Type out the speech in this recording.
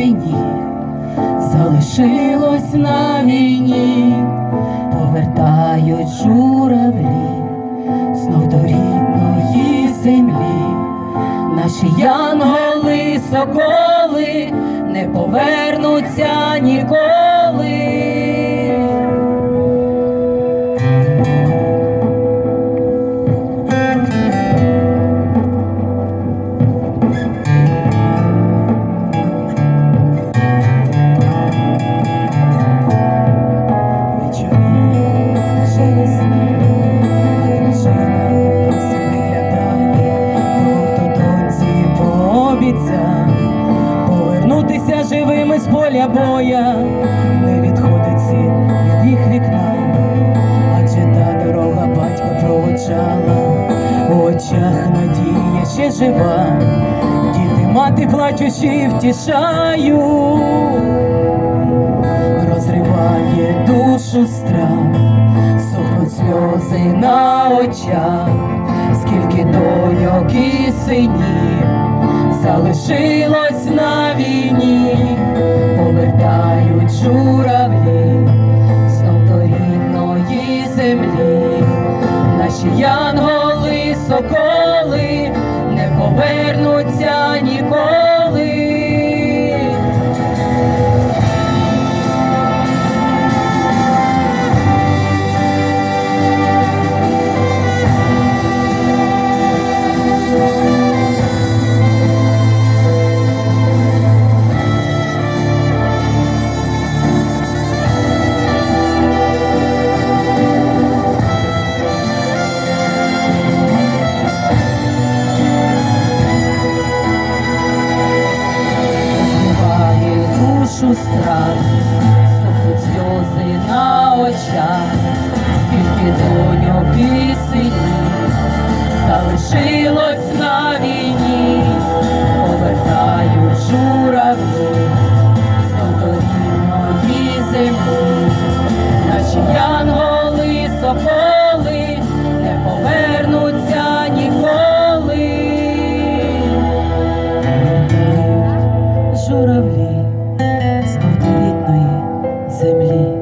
сині залишилось на війні, повертають журавлі знов до рідної землі, наші янголи, соколи не повернуться ніколи. Пообіцяв повернутися живими з поля боя, не відходить син від їх вікна, адже та дорога батько проводжала, у очах надія ще жива, діти мати плачучи втішають розриває душу страх, сухнуть сльози на очах, скільки доньок і синів залишилось на війні, повертають журавлі знов до рідної землі, наші янголи, соколи не повернуться ніколи. Душу страх, сохнуть сльози на очах, скільки доньок і синів залишилось землі.